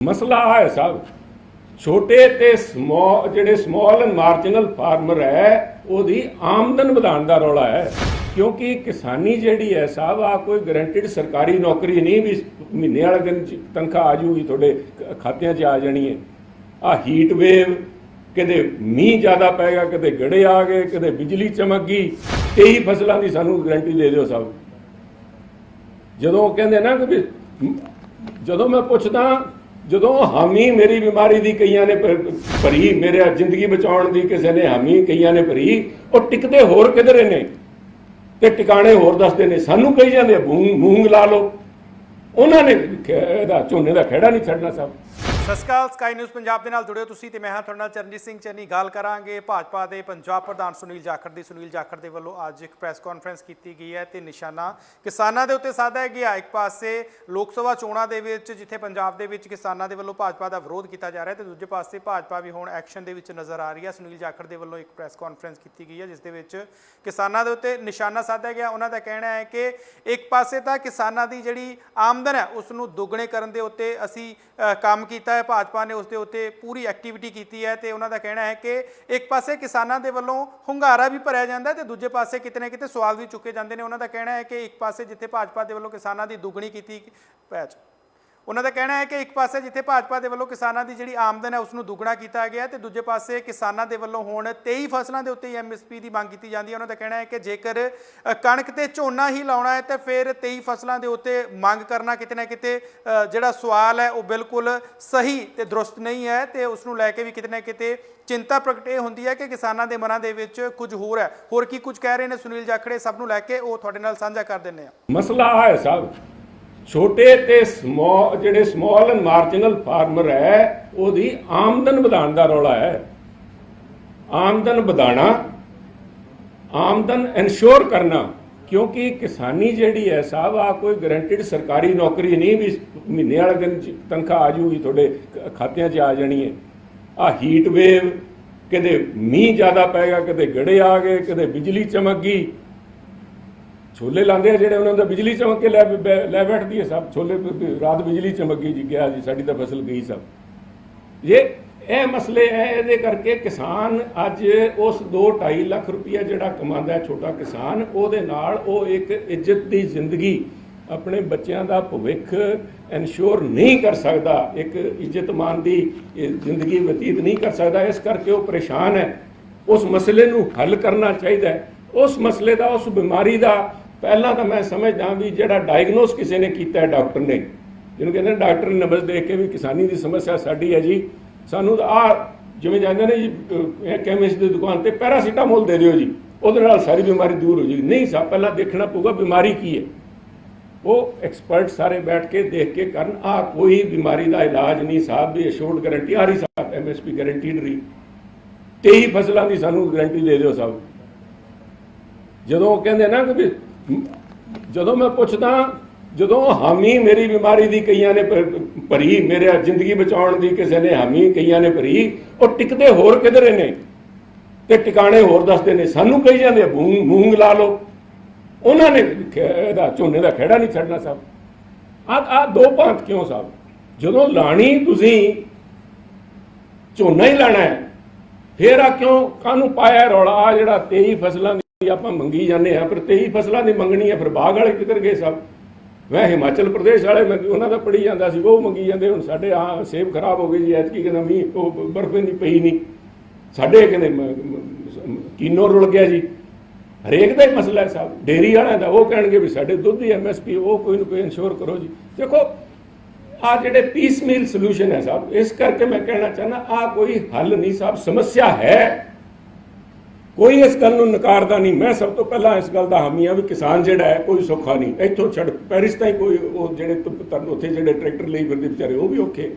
ਮਸਲਾ ਆ ਹੈ ਸਾਹਿਬ ਛੋਟੇ ਤੇ ਸਮਾ ਜਿਹੜੇ ਸਮਾਲ ਐਂਡ ਮਾਰਜਨਲ ਫਾਰਮਰ ਹੈ, ਉਹਦੀ ਆਮਦਨ ਵਧਾਉਣ ਦਾ ਰੌਲਾ ਹੈ। ਕਿਉਂਕਿ ਕਿਸਾਨੀ ਜਿਹੜੀ ਹੈ ਸਾਹਿਬ ਆ ਕੋਈ ਗਰੰਟਿਡ ਸਰਕਾਰੀ ਨੌਕਰੀ ਨਹੀਂ ਵੀ ਮਹੀਨੇ ਵਾਲੇ ਦਿਨ ਤਨਖਾਹ ਆ ਜੂਗੀ ਤੁਹਾਡੇ ਖਾਤਿਆਂ 'ਚ ਆ ਜਾਣੀ ਹੈ। ਆ ਹੀਟ ਵੇਵ ਕਦੇ ਮੀਂਹ ਜ਼ਿਆਦਾ ਪੈ ਗਿਆ ਕਦੇ ਗੜੇ ਆ ਗਏ ਕਦੇ ਬਿਜਲੀ ਚਮਕ ਗਈ, ਇਹੀ ਫਸਲਾਂ ਦੀ ਸਾਨੂੰ ਗਰੰਟੀ ਦੇ ਦਿਓ ਸਾਹਿਬ ਜਦੋਂ ਕਹਿੰਦੇ ਨਾ ਕਿ ਜਦੋਂ ਮੈਂ ਪੁੱਛਦਾ ਜਦੋਂ ਹਾਮੀ ਮੇਰੀ ਬਿਮਾਰੀ ਦੀ ਕਈਆਂ ਨੇ ਭਰੀ ਮੇਰੇ ਜ਼ਿੰਦਗੀ ਬਚਾਉਣ ਦੀ ਕਿਸੇ ਨੇ ਹਾਮੀ ਕਈਆਂ ਨੇ ਭਰੀ ਉਹ ਟਿਕਦੇ ਹੋਰ ਕਿਧਰੇ ਨੇ? ਤੇ ਟਿਕਾਣੇ ਹੋਰ ਦੱਸਦੇ ਨੇ ਸਾਨੂੰ ਕਹੀ ਜਾਂਦੇ ਆ, ਮੂੰਗ ਲਾ ਲਓ। ਉਹਨਾਂ ਨੇ ਇਹਦਾ ਝੋਨੇ ਦਾ ਖੇੜਾ ਨਹੀਂ ਛੱਡਣਾ ਸਾਹਿਬ ਸਤਿ ਸ਼੍ਰੀ ਅਕਾਲ ਸਕਾਈ ਨਿਊਜ਼ ਪੰਜਾਬ ਦੇ ਨਾਲ ਜੁੜਿਓ ਤੁਸੀਂ ਤੇ ਮੈਂ ਹਾਂ ਤੁਹਾਡੇ ਨਾਲ ਚਰਨਜੀਤ ਸਿੰਘ ਚੰਨੀ। ਗੱਲ ਕਰਾਂਗੇ ਭਾਜਪਾ ਦੇ ਪੰਜਾਬ ਪ੍ਰਧਾਨ ਸੁਨੀਲ ਜਾਖੜ ਦੀ। ਸੁਨੀਲ ਜਾਖੜ ਦੇ ਵੱਲੋਂ ਅੱਜ ਇੱਕ ਪ੍ਰੈਸ ਕਾਨਫਰੰਸ ਕੀਤੀ ਗਈ ਹੈ ਤੇ ਨਿਸ਼ਾਨਾ ਕਿਸਾਨਾਂ ਦੇ ਉੱਤੇ ਸਾਧਿਆ ਗਿਆ ਇੱਕ ਪਾਸੇ ਲੋਕ ਸਭਾ ਚੋਣਾਂ ਦੇ ਵਿੱਚ, ਜਿੱਥੇ ਪੰਜਾਬ ਦੇ ਵਿੱਚ ਕਿਸਾਨਾਂ ਦੇ ਵੱਲੋਂ ਭਾਜਪਾ ਦਾ ਵਿਰੋਧ ਕੀਤਾ ਜਾ ਰਿਹਾ ਤੇ ਦੂਜੇ ਪਾਸੇ ਭਾਜਪਾ ਵੀ ਹੁਣ ਐਕਸ਼ਨ ਦੇ ਵਿੱਚ ਨਜ਼ਰ ਆ ਰਹੀ ਹੈ। ਸੁਨੀਲ ਜਾਖੜ ਦੇ ਵੱਲੋਂ ਇੱਕ ਪ੍ਰੈਸ ਕਾਨਫਰੰਸ ਕੀਤੀ ਗਈ ਹੈ, ਜਿਸ ਦੇ ਵਿੱਚ ਕਿਸਾਨਾਂ ਦੇ ਉੱਤੇ ਨਿਸ਼ਾਨਾ ਸਾਧਿਆ ਗਿਆ। ਉਹਨਾਂ ਦਾ ਕਹਿਣਾ ਹੈ ਕਿ ਇੱਕ ਪਾਸੇ ਤਾਂ ਕਿਸਾਨਾਂ ਦੀ ਜਿਹੜੀ ਆਮਦਨ ਹੈ ਉਸ ਨੂੰ ਦੁੱਗਣੇ ਕਰਨ ਦੇ ਉੱਤੇ ਅਸੀਂ ਕੰਮ ਕੀਤਾ ਹੈ, ਭਾਜਪਾ ਨੇ ਉਸ ਦੇ ਉੱਤੇ ਪੂਰੀ ਐਕਟੀਵਿਟੀ ਕੀਤੀ ਹੈ ਤੇ ਉਹਨਾਂ ਦਾ ਕਹਿਣਾ ਹੈ ਕਿ ਇੱਕ ਪਾਸੇ ਕਿਸਾਨਾਂ ਦੇ ਵੱਲੋਂ ਹੁੰਗਾਰਾ ਵੀ ਭਰਿਆ ਜਾਂਦਾ ਤੇ ਦੂਜੇ ਪਾਸੇ ਕਿਤੇ ਨਾ ਕਿਤੇ ਸਵਾਲ ਵੀ ਚੁੱਕੇ ਜਾਂਦੇ ਨੇ। ਉਹਨਾਂ ਦਾ ਕਹਿਣਾ ਹੈ ਕਿ ਇੱਕ ਪਾਸੇ ਜਿੱਥੇ ਭਾਜਪਾ ਦੇ ਵੱਲੋਂ ਕਿਸਾਨਾਂ ਦੀ ਦੁੱਗਣੀ ਕੀਤੀ ਪੈਚ ਉਹਨਾਂ ਦਾ ਕਹਿਣਾ ਹੈ ਕਿ ਇੱਕ ਪਾਸੇ ਜਿੱਥੇ ਭਾਜਪਾ ਦੇ ਵੱਲੋਂ ਕਿਸਾਨਾਂ ਦੀ ਜਿਹੜੀ ਆਮਦਨ ਹੈ ਉਸ ਨੂੰ ਦੁੱਗਣਾ ਕੀਤਾ ਗਿਆ ਹੈ ਤੇ ਦੂਜੇ ਪਾਸੇ ਕਿਸਾਨਾਂ ਦੇ ਵੱਲੋਂ ਹੁਣ 23 ਫਸਲਾਂ ਦੇ ਉੱਤੇ ਐਮਐਸਪੀ ਦੀ ਮੰਗ ਕੀਤੀ ਜਾਂਦੀ ਹੈ। ਉਹਨਾਂ ਦਾ ਕਹਿਣਾ ਹੈ ਕਿ ਜੇਕਰ ਕਣਕ ਤੇ ਝੋਨਾ ਹੀ ਲਾਉਣਾ ਹੈ ਤਾਂ ਫਿਰ 23 ਫਸਲਾਂ ਦੇ ਉੱਤੇ ਮੰਗ ਕਰਨਾ ਕਿਤੇ ਨਾ ਕਿਤੇ ਜਿਹੜਾ ਸਵਾਲ ਹੈ ਉਹ ਬਿਲਕੁਲ ਸਹੀ ਤੇ ਦਰੁਸਤ ਨਹੀਂ ਹੈ ਤੇ ਉਸ ਨੂੰ ਲੈ ਕੇ ਵੀ ਕਿਤੇ ਨਾ ਕਿਤੇ ਚਿੰਤਾ ਪ੍ਰਗਟ ਇਹ ਹੁੰਦੀ ਹੈ ਕਿ ਕਿਸਾਨਾਂ ਦੇ ਮਨਾਂ ਦੇ ਵਿੱਚ ਕੁਝ ਹੋਰ ਹੈ। ਹੋਰ ਕੀ ਕੁਝ ਕਹਿ ਰਹੇ ਨੇ ਸੁਨੀਲ ਜਾਖੜੇ? ਸਭ ਨੂੰ ਲੈ ਕੇ ਉਹ ਤੁਹਾਡੇ ਨਾਲ ਸਾਂਝਾ ਕਰ ਦਿੰਨੇ ਆ ਮਸਲਾ ਹੈ ਸਾਹਿਬ ਛੋਟੇ ਤੇ ਸਮਾ ਜਿਹੜੇ ਸਮਾਲ ਐਂਡ ਮਾਰਜਨਲ ਫਾਰਮਰ ਹੈ, ਉਹਦੀ ਆਮਦਨ ਵਧਾਉਣ ਦਾ ਰੌਲਾ ਹੈ। ਆਮਦਨ ਵਧਾਣਾ ਆਮਦਨ ਇਨਸ਼ੋਰ ਕਰਨਾ, ਕਿਉਂਕਿ ਕਿਸਾਨੀ ਜਿਹੜੀ ਹੈ ਸਾਹਿਬ ਆ ਕੋਈ ਗਰੰਟਿਡ ਸਰਕਾਰੀ ਨੌਕਰੀ ਨਹੀਂ ਵੀ ਮਹੀਨੇ ਵਾਲੇ ਦਿਨ ਤਨਖਾਹ ਆ ਜੂਗੀ ਤੁਹਾਡੇ ਖਾਤਿਆਂ 'ਚ ਆ ਜਾਣੀ ਹੈ। ਆ ਹੀਟ ਵੇਵ ਕਦੇ ਮੀਂਹ ਜ਼ਿਆਦਾ ਪਏਗਾ ਕਦੇ ਗੜੇ ਆ ਗਏ ਕਦੇ ਬਿਜਲੀ ਚਮਕ ਗਈ ਛੋਲੇ ਲਾਉਂਦੇ ਆ ਜਿਹੜੇ ਉਹਨਾਂ ਦਾ ਬਿਜਲੀ ਚਮਕ ਕੇ ਲੈ ਲੈ ਬੈਠਦੀ ਹੈ ਸਭ। ਛੋਲੇ ਰਾਤ ਬਿਜਲੀ ਚਮਕ ਗਈ ਜੀ ਗਿਆ ਜੀ, ਸਾਡੀ ਤਾਂ ਫਸਲ ਗਈ ਸਭ। ਇਹ ਇਹ ਮਸਲੇ ਹੈ ਇਹਦੇ ਕਰਕੇ ਕਿਸਾਨ ਅੱਜ ਉਸ 2.5 ਲੱਖ ਰੁਪਇਆ ਜਿਹੜਾ ਕਮਾਉਂਦਾ ਹੈ ਛੋਟਾ ਕਿਸਾਨ, ਉਹਦੇ ਨਾਲ ਉਹ ਇੱਕ ਇੱਜ਼ਤ ਦੀ ਜ਼ਿੰਦਗੀ ਆਪਣੇ ਬੱਚਿਆਂ ਦਾ ਭਵਿੱਖ ਇਨਸ਼ੋਰ ਨਹੀਂ ਕਰ ਸਕਦਾ। ਇੱਕ ਇੱਜ਼ਤਮਾਨ ਦੀ ਜ਼ਿੰਦਗੀ ਬਤੀਤ ਨਹੀਂ ਕਰ ਸਕਦਾ। ਇਸ ਕਰਕੇ ਉਹ ਪਰੇਸ਼ਾਨ ਹੈ। ਉਸ ਮਸਲੇ ਨੂੰ ਹੱਲ ਕਰਨਾ ਚਾਹੀਦਾ ਹੈ। ਉਸ ਮਸਲੇ ਦਾ, ਉਸ ਬਿਮਾਰੀ ਦਾ ਪਹਿਲਾਂ ਤਾਂ ਮੈਂ ਸਮਝਦਾ ਵੀ ਜਿਹੜਾ ਡਾਇਗਨੋਸ ਕਿਸੇ ਨੇ ਕੀਤਾ ਹੈ ਡਾਕਟਰ ਨੇ, ਜਿਹਨੂੰ ਕਹਿੰਦੇ ਡਾਕਟਰ ਨੇ ਨਬਜ਼ ਦੇਖ ਕੇ ਵੀ ਕਿਸਾਨੀ ਦੀ ਸਮੱਸਿਆ ਸਾਡੀ ਹੈ ਜੀ, ਸਾਨੂੰ ਆ ਜਿਵੇਂ ਜਾਂਦੇ ਨੇ ਜੀ ਕੈਮਿਸਟ ਦੀ ਦੁਕਾਨ ਤੇ ਪੈਰਾਸੀਟਾਮੋਲ ਦੇ ਦਿਓ ਜੀ, ਉਹਦੇ ਨਾਲ ਸਾਰੀ ਬਿਮਾਰੀ ਦੂਰ ਹੋ ਜਾਏਗੀ ਨਹੀਂ ਸਾ, ਪਹਿਲਾਂ ਦੇਖਣਾ ਪਊਗਾ ਬਿਮਾਰੀ ਕੀ ਹੈ। ਉਹ ਐਕਸਪਰਟ ਸਾਰੇ ਬੈਠ ਕੇ ਦੇਖ ਕੇ ਕਰਨ ਆ ਕੋਈ ਬਿਮਾਰੀ ਦਾ ਇਲਾਜ ਨਹੀਂ, ਸਾਹਿਬ ਵੀ ਅਸ਼ੋਰਡ ਗਾਰੰਟੀ ਆ ਰਹੀ ਸਾਹਿਬ ਐਮਐਸਪੀ ਗਾਰੰਟੀਡ ਰਹੀ 23 ਫਸਲਾਂ ਦੀ ਸਾਨੂੰ ਗਾਰੰਟੀ ਦੇ ਦਿਓ ਸਾਹਿਬ। ਜਦੋਂ ਉਹ ਕਹਿੰਦੇ ਨਾ ਕਿ ਵੀ ਜਦੋਂ ਮੈਂ ਪੁੱਛਦਾ ਜਦੋਂ ਹਾਮੀ ਮੇਰੀ ਬਿਮਾਰੀ ਦੀ ਕਈਆਂ ਨੇ ਭਰੀ ਮੇਰੇ ਜ਼ਿੰਦਗੀ ਬਚਾਉਣ ਦੀ ਕਿਸੇ ਨੇ ਹਾਮੀ ਕਈਆਂ ਨੇ ਭਰੀ ਉਹ ਟਿਕਦੇ ਹੋਰ ਕਿਧਰੇ ਨੇ? ਤੇ ਟਿਕਾਣੇ ਹੋਰ ਦੱਸਦੇ ਨੇ ਸਾਨੂੰ ਕਹੀ ਜਾਂਦੇ ਆ, ਮੂੰਗ ਲਾ ਲਓ। ਉਹਨਾਂ ਨੇ ਇਹਦਾ ਝੋਨੇ ਦਾ ਖੇੜਾ ਨਹੀਂ ਛੱਡਣਾ ਸਾਹਿਬ ਆ ਆ ਦੋ ਭਾਂਤ ਕਿਉਂ ਸਾਹਿਬ ਜਦੋਂ ਲਾਣੀ ਤੁਸੀਂ ਝੋਨਾ ਹੀ ਲਾਣਾ ਹੈ ਫੇਰ ਆ ਕਿਉਂ ਕਾਹਨੂੰ ਪਾਇਆ ਰੌਲਾ? ਆ ਜਿਹੜਾ 23 ਫਸਲਾਂ ਦੀ ਆਪਾਂ ਮੰਗੀ ਜਾਂਦੇ ਆ ਪਰ 23 ਫਸਲਾਂ ਦੀ ਮੰਗਣੀ ਆ ਫਿਰ ਬਾਗ ਵਾਲੇ ਕਿੱਧਰ ਗਏ ਸਭ? ਮੈਂ ਹਿਮਾਚਲ ਪ੍ਰਦੇਸ਼ ਵਾਲੇ, ਮੈਂ ਉਹਨਾਂ ਦਾ ਪੜੀ ਜਾਂਦਾ ਸੀ, ਉਹ ਮੰਗੀ ਜਾਂਦੇ, ਹੁਣ ਸਾਡੇ ਆ ਸੇਬ ਖਰਾਬ ਹੋ ਗਈ ਜੀ, ਐਤਕੀ ਕਹਿੰਦਾ ਮੀਂਹ, ਉਹ ਬਰਫ਼ ਨਹੀਂ ਪਈ ਨਹੀਂ। ਸਾਡੇ ਕਹਿੰਦੇ ਕੀਨੋ ਰੁਲ ਗਿਆ ਜੀ। ਹਰੇਕ ਦਾ ਹੀ ਮਸਲਾ ਹੈ ਸਾਹਿਬ ਡੇਰੀ ਵਾਲਿਆਂ ਦਾ, ਉਹ ਕਹਿਣਗੇ ਵੀ ਸਾਡੇ ਦੁੱਧ ਦੀ ਐਮਐਸਪੀ ਉਹ ਕੋਈ ਨਾ ਕੋਈ ਇਨਸ਼ੋਰ ਕਰੋ ਜੀ। ਦੇਖੋ ਆ ਜਿਹੜੇ ਪੀਸ ਮੀਲ ਸੋਲੂਸ਼ਨ ਹੈ ਸਾਹਿਬ ਇਸ ਕਰਕੇ ਮੈਂ ਕਹਿਣਾ ਚਾਹੁੰਦਾ ਆ ਕੋਈ ਹੱਲ ਨਹੀਂ ਸਾਹਿਬ ਸਮੱਸਿਆ ਹੈ। ਕੋਈ ਇਸ ਗੱਲ ਨੂੰ ਨਕਾਰਦਾ ਨਹੀਂ। ਮੈਂ ਸਭ ਤੋਂ ਪਹਿਲਾਂ ਇਸ ਗੱਲ ਦਾ ਹਾਮੀ ਹਾਂ ਵੀ ਕਿਸਾਨ ਜਿਹੜਾ ਹੈ, ਕੋਈ ਸੌਖਾ ਨਹੀਂ। ਇੱਥੋਂ ਛੱਡ, ਪੈਰਿਸ ਤਾਈਂ ਕੋਈ ਉਹ ਜਿਹੜੇ ਤੁ- ਉੱਥੇ ਜਿਹੜੇ ਟਰੈਕਟਰ ਲਈ ਫਿਰਦੇ ਵਿਚਾਰੇ, ਉਹ ਵੀ ਔਖੇ।